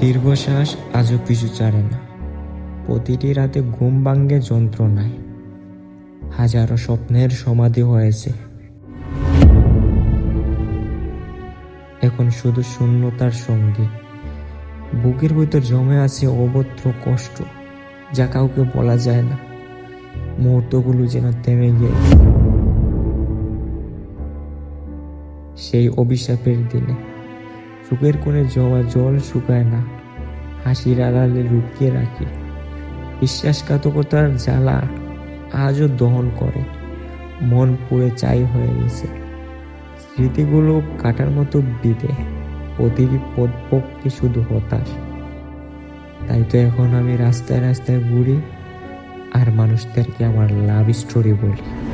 দীর্ঘশ্বাস আজও পিছু ছাড়ে না। প্রতিটি রাতে ঘুম ভাঙ্গে যন্ত্রণায়। হাজারো স্বপ্নের সমাধি হয়েছে। এখন শুধু শূন্যতার সঙ্গে। বুকের ভিতর জমে আছে অভদ্র কষ্ট, যা কাউকে বলা যায় না। মুহূর্তগুলো যেন থেমে গিয়েছে সেই অভিশাপের দিনে চোখের কোণে জমা জল শুকায় না। হাসির আড়ালে লুকিয়ে রাখি। বিশ্বাসঘাতকতার জ্বালা আজও দহন করে। মন পুড়ে চাই হয়ে গেছে। স্মৃতিগুলো কাটার মতো বিদে। প্রতিটি পদপক্ষে শুধু হতাশ। তাই তো এখন আমি রাস্তায় রাস্তায় ঘুরি, আর মানুষদেরকে আমার লাভ স্টোরি বলি।